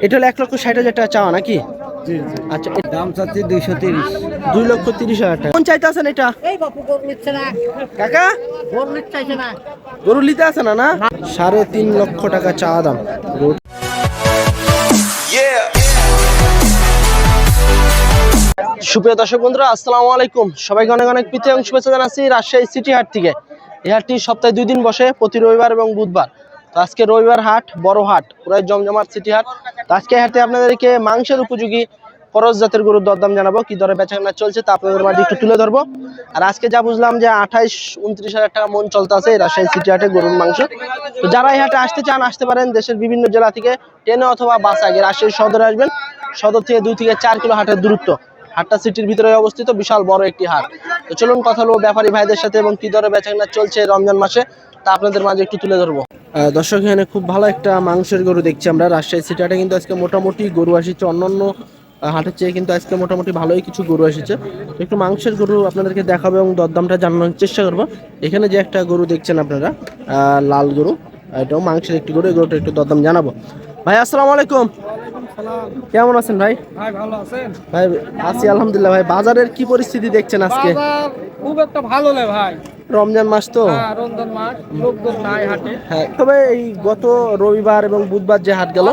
এটা হলো এক লক্ষ ষাট হাজার টাকা চাওয়া নাকি? জি জি। আচ্ছা দাম চাচ্ছি দুইশো তিরিশ। দুই লক্ষ তিরিশ হাজার টাকা। কোন চাইতে আছেন এটা? গরু কাকা? গরু নিতে চাইছে না। গরু নিতে আছে না না? সাড়ে তিন লক্ষ টাকা চাওয়া দাম। গরু- সুপ্রিয় দর্শক বন্ধুরা আসসালামু আলাইকুম। সবাইকে অনেক অনেক প্রীতি এবং শুভেচ্ছা জানাচ্ছি রাজশাহী সিটি হাট থেকে। এই হাটটি সপ্তাহে দুই দিন বসে প্রতি রবিবার এবং বুধবার। আজকে রবিবার হাট, বড় হাট, পুরাই জমজমাট সিটি হাট। আজকে হাটে আপনাদেরকে মাংসের উপযোগী খরচ জাতের গরুর দরদাম জানাব, কি দরে বেচাকেনা চলছে তা আপনাদের মাঝে একটু তুলে ধরবো। আর আজকে যা বুঝলাম যে আঠাইশ, উনত্রিশ হাজার টাকা মন চলতে আছে রাজশাহী সিটি হাটে গরুর মাংস। তো যারা এই হাটে আসতে চান, আসতে পারেন দেশের বিভিন্ন জেলা থেকে ট্রেনে অথবা বাস আগে রাজশাহী সদরে আসবেন। সদর থেকে দুই থেকে চার কিলো হাটের দূরত্ব। হাটটা সিটির ভিতরে অবস্থিত, বিশাল বড় একটি হাট। তো চলুন কথা বলব ব্যাপারী ভাইদের সাথে এবং কি দরে বেচাকেনা চলছে রমজান মাসে। তা আপনাদের মাঝে একটু তুলে ধরবো। দর্শক এখানে খুব ভালো একটা মাংসের গরু দেখছি আমরা। রাজশাহী সিটি হাটে কিন্তু আজকে মোটামুটি গরু আসছে। অন্যান্য হাটের চেয়ে কিন্তু আজকে মোটামুটি ভালোই কিছু গরু এসেছে একটু মাংসের গরু আপনাদেরকে দেখাবো এবং দরদামটা জানানোর চেষ্টা করব। এখানে যে একটা গরু দেখছেন আপনারা লাল গরু এটাও মাংসের একটি গরু এই গরুটা একটু দরদাম জানাব। ভাই আসসালামু আলাইকুম। কেমন আছেন ভাই? ভাই ভালো আছেন? ভাই আছি আলহামদুলিল্লাহ ভাই। বাজারের কি পরিস্থিতি দেখছেন আজকে? খুব একটা ভালো নয় ভাই। রমজান মাস তো? হ্যাঁ রমজান মাস লোকজন নাই হাটে। হ্যাঁ তবে এই গত রবিবার এবং বুধবার যে হাট গেল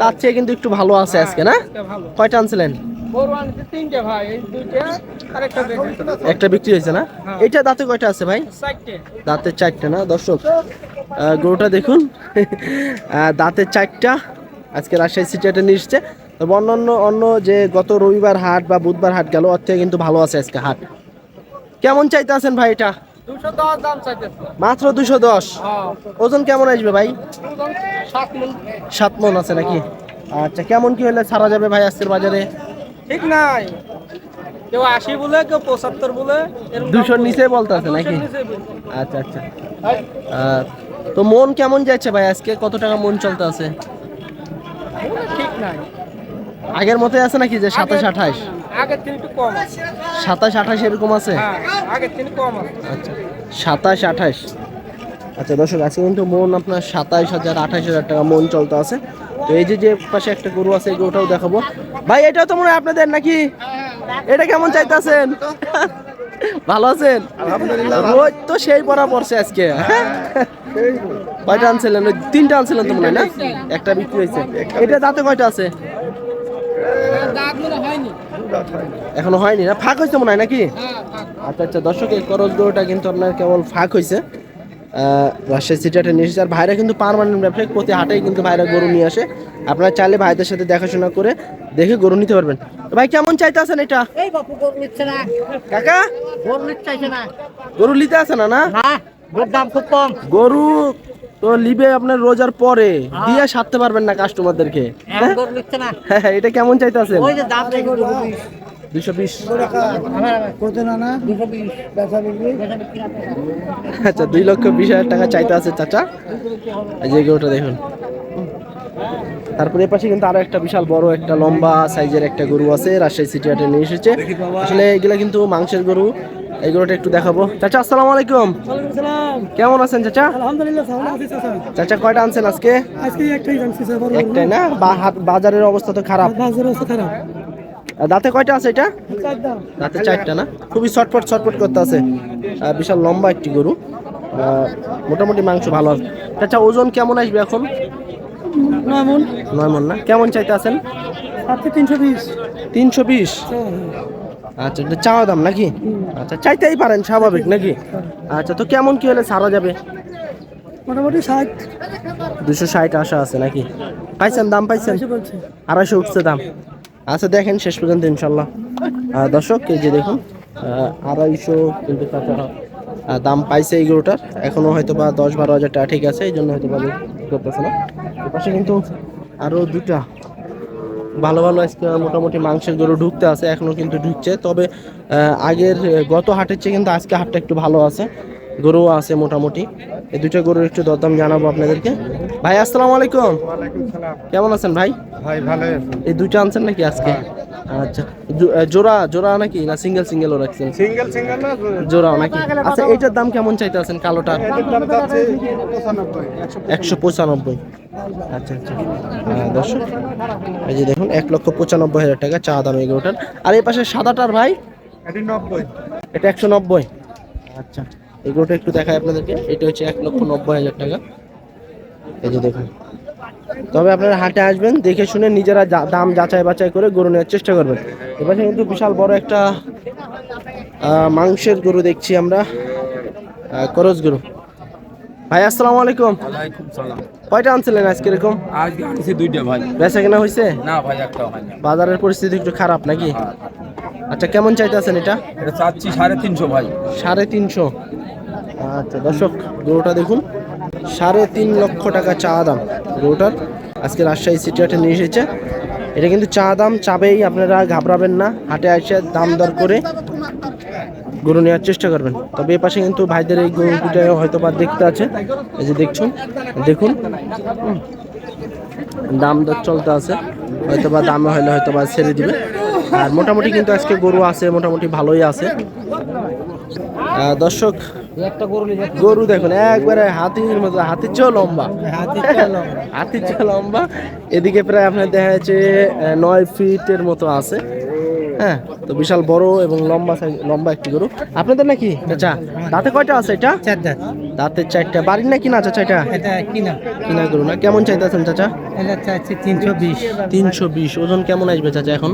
তার চেয়ে কিন্তু একটু ভালো আছে আজকে না? কয়টা আনছিলেন? একটা বিক্রি হয়েছে না? হ্যাঁ। এটা দাঁতে কয়টা আছে ভাই? দাঁতের চারটা না? দর্শক গরুটা দেখুন। দাঁতের চারটা। আজকে রাজশাহী সিটি হাটে নিয়ে তবে অন্যান্য অন্য যে গত রবিবার হাট বা বুধবার হাট গেল অর্থে কিন্তু ভালো আছে আজকে হাট। কেমন চাইতে আছেন ভাই এটা? মাত্র দুশো দশ? হ্যাঁ। ওজন কেমন আসবে ভাই? সাত মন। আছে নাকি? আচ্ছা কেমন কি হলে ছাড়া যাবে ভাই আজকের বাজারে? ঠিক নাই। কেউ আশি বলে কেউ পঁচাত্তর বলে দুশোর নিচে নাকি? আচ্ছা আচ্ছা। তো মন কেমন যাচ্ছে ভাই আজকে? কত টাকা মন চলতে আছে ঠিক নাই। আগের মতোই আছে নাকি যে সাতাশ আঠাশ? আগের একটু কম সাতাশ আঠাশ এরকম আছে? হ্যাঁ আগের দিন কম আছে। আচ্ছা সাতাশ আঠাশ। আচ্ছা দর্শক আজকে কিন্তু মন আপনার সাতাশ হাজার আঠাশ হাজার টাকা মন চলতে আছে। তো এই যে যে পাশে একটা গরু আছে এই গরুটাও দেখাবো। ভাই এটাও তো মনে হয় আপনাদের নাকি? এটা কেমন চাইতেছেন? ভালো আছেন? আলহামদুলিল্লাহ রোজ তো সেই পড়া পড়ছে আজকে। হ্যাঁ? কয়টা আনছিলেন? ওই তিনটা আনছিলেন তো মনে হয় না? একটা বিক্রি হয়েছে। এটা দাঁতে কয়টা আছে? এখনও হয়নি না? ফাঁক হয়েছে মনে হয় নাকি? আচ্ছা আচ্ছা দর্শক এই করজ গরুটা কিন্তু আপনার কেবল ফাঁক হয়েছে। রাজশাহী সিটিহাটে নিয়ে এসেছে। আর ভাইরা কিন্তু পারমানেন্ট ব্যবসায়িক প্রতি হাটেই কিন্তু ভাইরা গরু নিয়ে আসে। আপনারা চাইলে ভাইদের সাথে দেখাশোনা করে দেখে গরু নিতে পারবেন। ভাই কেমন চাইতেছেন এটা? এই বাপু গরু নিচ্ছে না। কাকা? গরু নিতে চাইছে না। গরু নিতে না না? না গরুর দাম খুব কম। গরু তো লিবে আপনার রোজার পরে দিয়ে সারতে পারবেন না কাস্টমারদেরকে। হ্যাঁ হ্যাঁ এটা কেমন চাইতেছেন? ওই যে দাম দেখি দুশো বিশ। আচ্ছা দুই লক্ষ বিশ হাজার টাকা চাইতে আছে চাচা। এই যে গরুটা দেখুন। তারপরে এ পাশে কিন্তু আরও একটা বিশাল বড় একটা লম্বা সাইজের একটা গরু আছে রাজশাহী সিটি হাটে নিয়ে এসেছে। আসলে এগুলা কিন্তু মাংসের গরু। এই গরুটা একটু দেখাবো। চাচা আসসালামু আলাইকুম। কেমন আছেন চাচা? চাচা। চাচা কয়টা আনছেন আজকে? একটাই না? বাজারের অবস্থা তো খারাপ। খারাপ। দাঁতে কয়টা আছে এটা? দাঁতে চারটা না? খুবই ছটফট ছটফট করতে আছে। বিশাল লম্বা একটি গরু। আহ, মোটামুটি মাংস ভালো আছে। আচ্ছা ওজন কেমন আসবে এখন? নয় মন। না? কেমন চাইতে আছেন? তিনশো বিশ। তিনশো বিশ? আচ্ছা এটা চাওয়া দাম নাকি? আচ্ছা চাইতেই পারেন স্বাভাবিক নাকি? আচ্ছা তো কেমন কি হলে ছাড়া যাবে? মোটামুটি ষাট। দুশো ষাট আশা আছে নাকি? পাইছেন দাম পাইছেন? আড়াইশো উঠছে দাম। আচ্ছা দেখেন শেষ পর্যন্ত ইনশাল্লাহ। দর্শক এই যে দেখুন আড়াইশো কিন্তু তাছাড়া দাম পাইছে এই গরুটার। এখনও হয়তো বা দশ বারো হাজার টাকা ঠিক আছে এই জন্য হয়তো বা করতেছে না পাশে কিন্তু আরও দুটা ভালো ভালো আজকে মোটামুটি মাংসের গরু ঢুকতে আছে এখনও কিন্তু ঢুকছে। তবে আহ, আগের গত হাটের চেয়ে কিন্তু আজকে হাটটা একটু ভালো আছে গরুও আছে মোটামুটি। এই দুটো গরুর একটু দরদাম জানাব আপনাদেরকে। ভাই আসসালামু আলাইকুম। কেমন আছেন ভাই? ভাই ভালো এই দুইটা আনছেন নাকি আজকে? আচ্ছা জোড়া জোড়া নাকি? না সিঙ্গেল সিঙ্গেলও রাখছেন সিঙ্গেল সিঙ্গেল না জোড়াও নাকি? আচ্ছা এইটার দাম কেমন চাইতে আছেন কালোটার পঁচানব্বই একশো পঁচানব্বই। আচ্ছা আচ্ছা। হ্যাঁ, দর্শক এই যে দেখুন এক লক্ষ পঁচানব্বই হাজার টাকা চা দাম এগুলোটার আর এই পাশে সাদাটার ভাই? নব্বই। এটা একশো নব্বই। আচ্ছা এগুলোটা একটু দেখায় আপনাদেরকে। এটা হচ্ছে এক লক্ষ নব্বই হাজার টাকা। এই যে দেখুন তবে আপনারা হাটে আসবেন দেখে শুনে নিজেরা দাম যাচাই বাছাই করে গরু নেওয়ার চেষ্টা করবেন। এবারে কিন্তু বিশাল বড় একটা মাংসের গরু দেখছি আমরা করজ গরু। ভাই আসসালামু আলাইকুম। কয়টা আনছিলেন আজকে এরকম? আজকে আনছি দুইটা ভাই। বেচা কেনা হয়েছে? না ভাই একটাও হয় বাজারের পরিস্থিতি একটু খারাপ নাকি? আচ্ছা কেমন চাইতেছেন এটা? এটা চাচ্ছি সাড়ে তিনশো ভাই। সাড়ে তিনশো। আচ্ছা দর্শক গরুটা দেখুন। সাড়ে তিন লক্ষ টাকা চা দাম। গরুটার আজকে রাজশাহী সিটি হাটে নিয়ে এসেছে। এটা কিন্তু চা দাম চাবেই আপনারা ঘাবড়াবেন না। হাটে এসে দাম দর করে গরু নেওয়ার চেষ্টা করবেন। তবে এ পাশে কিন্তু ভাইদের এই গরু হয়তো বা দেখতে আছে। এই যে দেখছুন দেখুন। দাম দর চলতে আছে। হয়তো বা দামে হলে হয়তো বা ছেড়ে দিবে। আর মোটামুটি কিন্তু আজকে গরু আছে, মোটামুটি ভালোই আছে। দর্শক গরু দেখুন, একবারে হাতির মতো, হাতির চেয়েও লম্বা। হাতির চেয়ে লম্বা। এদিকে প্রায় আপনার দেখা যাচ্ছে নয় ফিটের মতো আছে। হ্যাঁ তো বিশাল বড় এবং লম্বা লম্বা একটি গরু। আপনাদের নাকি? চাচা দাঁতে কয়টা আছে এটা? দাঁত। চারটা। বাড়ির নাকি না চাচা এটা? এটা কিনা। কিনা গরু না। কেমন চাইতেছেন চাচা? তিনশো বিশ। তিনশো বিশ। ওজন কেমন আসবে চাচা এখন?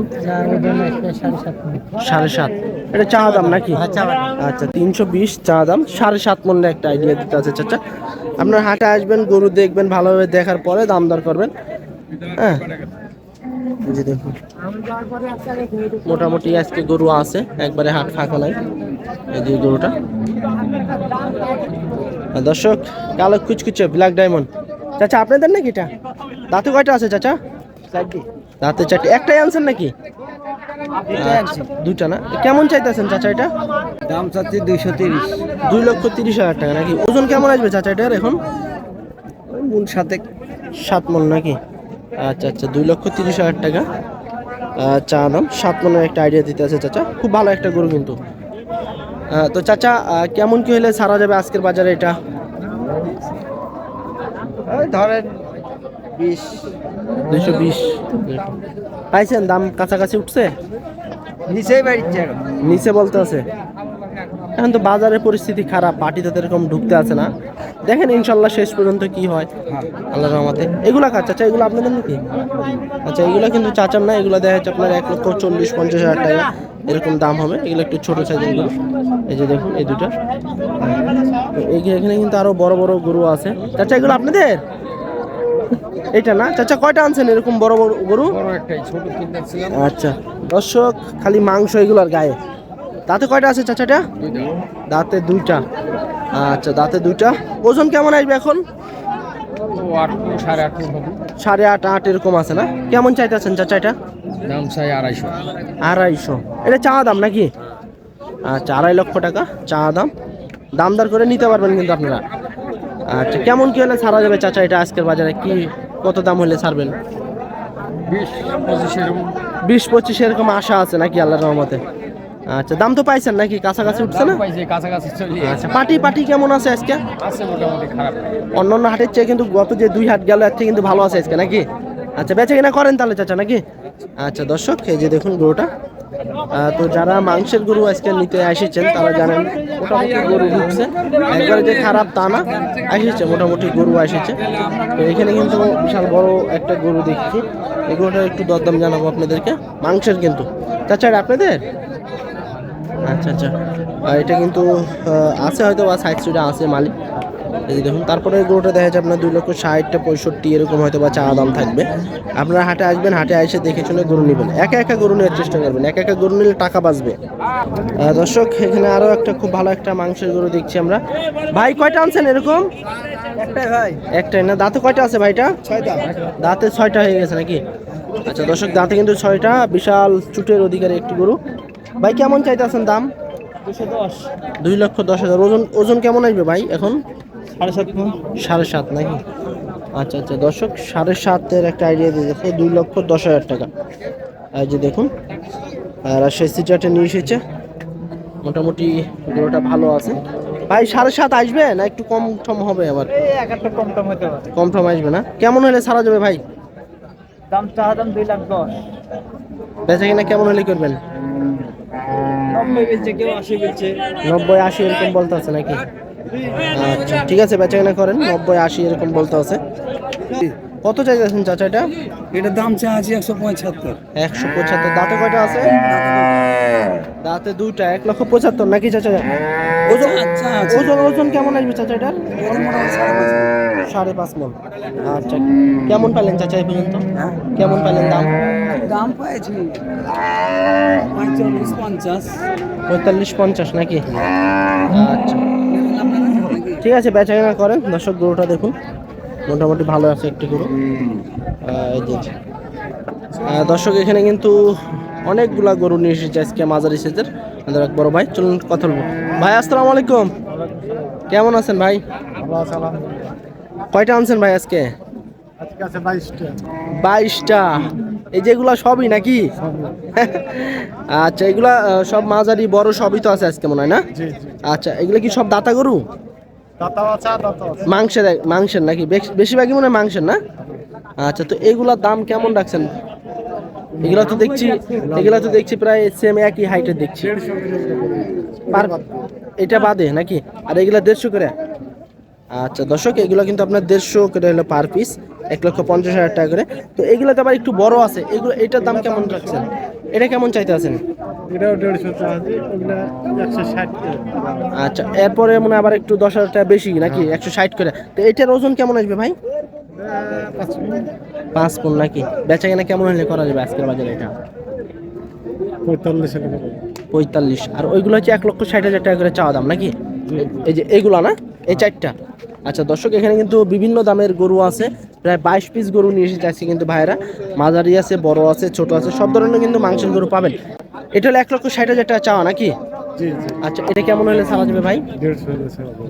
সাড়ে সাত এটা চা দাম নাকি? আচ্ছা আচ্ছা তিনশো বিশ চা দাম। সাড়ে সাত মনে একটা আইডিয়া দিতে আছে চাচা। আপনার হাটে আসবেন গরু দেখবেন ভালোভাবে দেখার পরে দাম দর করবেন। হ্যাঁ। যে দেখুন। মোটামুটি আজকে গরু আছে একবারে হাট ফাঁকা নাই এই যে গরুটা। দর্শক কালো কুচকুচে ব্ল্যাক ডায়মন্ড চাচা আপনাদের নাকি এটা? দাঁতে কয়টা আছে চাচা? দাঁতে চারটে। একটাই আনছেন নাকি? দুইটা না? কেমন চাইতেছেন চাচা এটা? দাম চাচ্ছি দুইশো তিরিশ। দুই লক্ষ তিরিশ হাজার টাকা নাকি? ওজন কেমন আসবে চাচা এটার এখন? সাথে সাত মন নাকি? আচ্ছা আচ্ছা দুই লক্ষ তিরিশ হাজার টাকা। চা নাম সাত মনের একটা আইডিয়া দিতে আছে চাচা। খুব ভালো একটা গরু কিন্তু। তো চাচা কেমন কি হলে সারা যাবে আজকের বাজারে এটা? ধরেন বিশ। দুইশো বিশ। পাইছেন? দাম কাছাকাছি উঠছে? নিচেই বাড়িচ্ছে নিচে বলতে আছে। এখন তো বাজারের পরিস্থিতি খারাপ পার্টিতে এরকম ঢুকতে আছে না। দেখেন ইনশাল্লাহ শেষ পর্যন্ত কি হয়। আল্লাহ রহমতে। এগুলো কাজ চাচা এগুলো আপনাদের নাকি? আচ্ছা এগুলো কিন্তু চাচার না এগুলো দেখা যাচ্ছে আপনার এক লক্ষ চল্লিশ পঞ্চাশ হাজার টাকা এরকম দাম হবে। এগুলো একটু ছোটো সাইজের গরু। এই যে দেখুন এই দুটো। এখানে কিন্তু আরও বড় বড় গরু আছে। চাচা এগুলো আপনাদের? এটা না? চাচা কয়টা আনছেন এরকম বড় বড় গরু? আচ্ছা দর্শক খালি মাংস এগুলোর গায়ে। দাঁতে কয়টা আছে চাচাটা? দাঁতে দুইটা। আচ্ছা দাঁতে দুইটা। ওজন কেমন আসবে এখন? সাড়ে আট আট এরকম আছে না? কেমন চাইতেছেন চাচা এটা দাম চাই আড়াইশো। আড়াইশো। এটা চা দাম নাকি? আচ্ছা আড়াই লক্ষ টাকা চা দাম। দাম দর করে নিতে পারবেন কিন্তু আপনারা। আচ্ছা কেমন কি হলে ছাড়া যাবে চাচা এটা আজকের বাজারে? কি কত দাম হলে ছাড়বেন? বিশ পঁচিশ এরকম। বিশ পঁচিশ এরকম আশা আছে নাকি আল্লাহর রহমতে? আচ্ছা দাম তো পাইছেন নাকি? কাছাকাছি উঠছে না? পাইছে কাছাকাছি চলে আচ্ছা পাটি পাটি কেমন আছে আজকে? আছে মোটামুটি খারাপ। অন্য অন্য হাটের চেয়ে কিন্তু গত যে দুই হাট গেল এর থেকে কিন্তু ভালো আছে আজকে নাকি? আচ্ছা বেচে কিনা করেন তাহলে চাচা নাকি? আচ্ছা দর্শক এই যে দেখুন গরুটা। তো যারা মাংসের গরু আজকে নিতে এসেছেন তারা জানেন মোটামুটি গরু ঢুকছে। একবারে যে খারাপ তা না এসেছে মোটামুটি গরু এসেছে। তো এখানে কিন্তু বিশাল বড় একটা গরু দেখছি। এই গরুটার একটু দরদাম জানাব আপনাদেরকে মাংসের কিন্তু। এটা আপনাদের? আচ্ছা আচ্ছা। এটা কিন্তু আছে হয়তো বা সাইড সুইডে আছে মালিক। এই দেখুন তারপরে গরুটা দেখা যাচ্ছে আপনার দুই লক্ষ ষাটটা পঁয়ষট্টি এরকম হয়তো বা চা দাম থাকবে। আপনারা হাটে আসবেন হাটে এসে দেখে শুনে গরু নেবেন। একা একা গরু নেওয়ার চেষ্টা করবেন একা একা গরু নিলে টাকা বাঁচবে। দর্শক এখানে আরও একটা খুব ভালো একটা মাংসের গরু দেখছি আমরা। ভাই কয়টা আনছেন এরকম? একটাই ভাই। একটাই না? দাঁতে কয়টা আছে ভাইটা? ছয় দাম দাঁতে ছয়টা হয়ে গেছে নাকি? আচ্ছা দর্শক দাঁতে কিন্তু ছয়টা। বিশাল চুটের অধিকারী একটি গরু। ভাই কেমন চাইতেছেন দাম? দুই লক্ষ দশ হাজার। ওজন ওজন কেমন আসবে ভাই এখন? সাড়ে সাত সাড়ে সাত নাকি? আচ্ছা আচ্ছা দর্শক সাড়ে সাতের একটা আইডিয়া দিয়ে যাচ্ছে দুই লক্ষ দশ হাজার টাকা। এই যে দেখুন রাজশাহী সিটি হাটে নিয়ে এসেছে। মোটামুটি গরুটা ভালো আছে। ভাই সাড়ে সাত আসবে না একটু কম টম হবে আবার? কম টম হতে পারে। কম টম আসবে না? কেমন হলে সারা যাবে ভাই? দাম চাওয়া দাম দুই লাখ দশ। বেচা কিনা কেমন হলে করবেন? নব্বই আশি এরকম বলতে আছে নাকি? আচ্ছা ঠিক আছে বেচা কিনা করেন নব্বই আশি এরকম বলতে আছে। কত চাইছেন চাচা এটা? এটার দাম চা আছে একশো পঁচাত্তর। একশো পঁচাত্তর। দাঁতে কয়টা আছে? দাঁতে দুইটা এক লক্ষ পঁচাত্তর নাকি চাচা? ওজন আচ্ছা, আচ্ছা। ওজন ওজন কেমন আসবে চাচা এটা সাড়ে পাঁচ মন। আচ্ছা কেমন পেলেন চাচা এই পর্যন্ত? কেমন পেলেন দাম? দাম পাইছি পঁয়তাল্লিশ পঞ্চাশ। পঁয়তাল্লিশ পঞ্চাশ নাকি? আচ্ছা। ঠিক আছে বেচা কেনা করেন। দর্শক গরুটা দেখুন। মোটামুটি ভালো আছে একটি গরু। দর্শক এখানে কিন্তু অনেকগুলা গরু নিয়ে এসেছে আজকে মাঝারি সেজের আমাদের এক বড় ভাই চলুন কথা বলব। ভাই আসসালামু আলাইকুম। কেমন আছেন ভাই? কয়টা আনছেন ভাই আজকে? বাইশটা। এই যেগুলা সবই নাকি? আচ্ছা এগুলা সব মাঝারি বড় সবই তো আছে আজকে মনে হয় না? আচ্ছা এগুলো কি সব দাতা গরু? মাংসের মাংসের নাকি? বেশ- বেশিরভাগই মনে হয় মাংসের না? আচ্ছা তো এগুলার দাম কেমন রাখছেন? এগুলা তো দেখছি এগুলা তো দেখছি প্রায় সেম একই হাইটের দেখছি। এটা বাদে নাকি? আর এগুলা দেড়শো করে? আচ্ছা দর্শক এগুলো কিন্তু আপনার দেড়শো করে হলো পার পিস এক লক্ষ পঞ্চাশ হাজার টাকা করে। তো এগুলো তো আবার একটু বড় আছে এগুলো এটার দাম কেমন রাখছেন? এটা কেমন চাইতে আছেন? এটাও দেড়শো আচ্ছা এরপরে মনে আবার একটু দশ হাজার টাকা বেশি নাকি? একশো ষাট করে। তো এটার ওজন কেমন আসবে ভাই? পাঁচ পন নাকি? বেচা কেনা কেমন হলে করা যাবে আজকের বাজারে এটা? পঁয়তাল্লিশ পঁয়তাল্লিশ। আর ওইগুলো হচ্ছে এক লক্ষ ষাট হাজার টাকা করে চাওয়া দাম নাকি? এই যে এইগুলো না? এই চারটা। আচ্ছা দর্শক এখানে কিন্তু বিভিন্ন দামের গরু আছে। প্রায় বাইশ পিস গরু নিয়ে এসেছে আজকে কিন্তু ভাইরা মাঝারি আছে বড় আছে ছোট আছে সব ধরনের কিন্তু মাংসের গরু পাবেন। এটা হলো এক লক্ষ ষাট হাজার টাকা চাওয়া নাকি? আচ্ছা এটা কেমন হলে ছাড়া যাবে ভাই?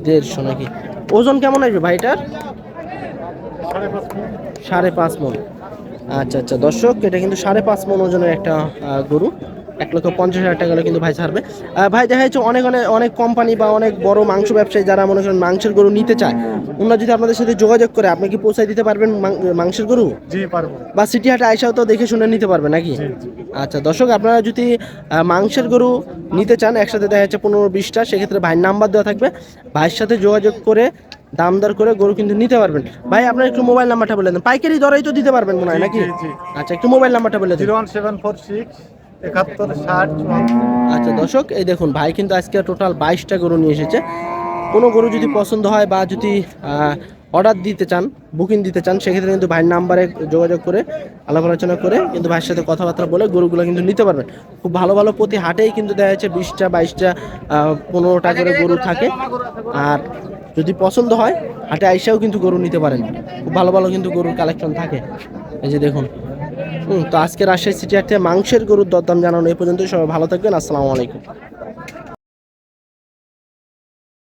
দেড়শো নাকি? ওজন কেমন আসবে ভাই এটার? সাড়ে পাঁচ মন। আচ্ছা আচ্ছা দর্শক এটা কিন্তু সাড়ে পাঁচ মন ওজনের একটা গরু। এক লক্ষ পঞ্চাশ হাজার টাকা হলে কিন্তু ভাই ছাড়বে। ভাই দেখা যাচ্ছে অনেক অনেক অনেক কোম্পানি বা অনেক বড় মাংস ব্যবসায়ী যারা মনে করেন মাংসের গরু নিতে চায় ওনারা যদি আপনাদের সাথে যোগাযোগ করে আপনি কি পৌঁছায় দিতে পারবেন মাংসের গরু? জি পারব। বা সিটি হাটে আইসাও তো দেখে শুনে নিতে পারবে নাকি? আচ্ছা দর্শক আপনারা যদি মাংসের গরু নিতে চান একসাথে দেখা যাচ্ছে পনেরো বিশটা সেক্ষেত্রে ভাইয়ের নাম্বার দেওয়া থাকবে। ভাইয়ের সাথে যোগাযোগ করে দাম দর করে গরু কিন্তু নিতে পারবেন। ভাই আপনার একটু মোবাইল নাম্বারটা বলে দেন। পাইকারি দরাই তো দিতে পারবেন মনে হয় নাকি। আচ্ছা একটু মোবাইল নাম্বারটা বলে দেন। Zero one seven four six একাত্তর, ষাট আচ্ছা দর্শক, এই দেখুন, ভাই কিন্তু আজকে টোটাল বাইশটা গরু নিয়ে এসেছে। কোনো গরু যদি পছন্দ হয় বা যদি অর্ডার দিতে চান বুকিং দিতে চান, সেক্ষেত্রে কিন্তু ভাইয়ের নাম্বারে যোগাযোগ করে, আলাপ আলোচনা করে কিন্তু ভাইয়ের সাথে কথাবার্তা বলে গরুগুলো কিন্তু নিতে পারবেন। খুব ভালো ভালো প্রতি হাটেই কিন্তু দেখা যাচ্ছে বিশটা, বাইশটা পনেরোটা করে গরু থাকে। আর যদি পছন্দ হয়, হাটে আইসাও কিন্তু গরু নিতে পারেন। খুব ভালো ভালো কিন্তু গরুর কালেকশন থাকে। এই যে দেখুন তো আজকে রাজশাহী সিটি একটা মাংসের গরুর দরদাম জানানো এই পর্যন্ত সবাই ভালো থাকবেন। আসসালামু আলাইকুম।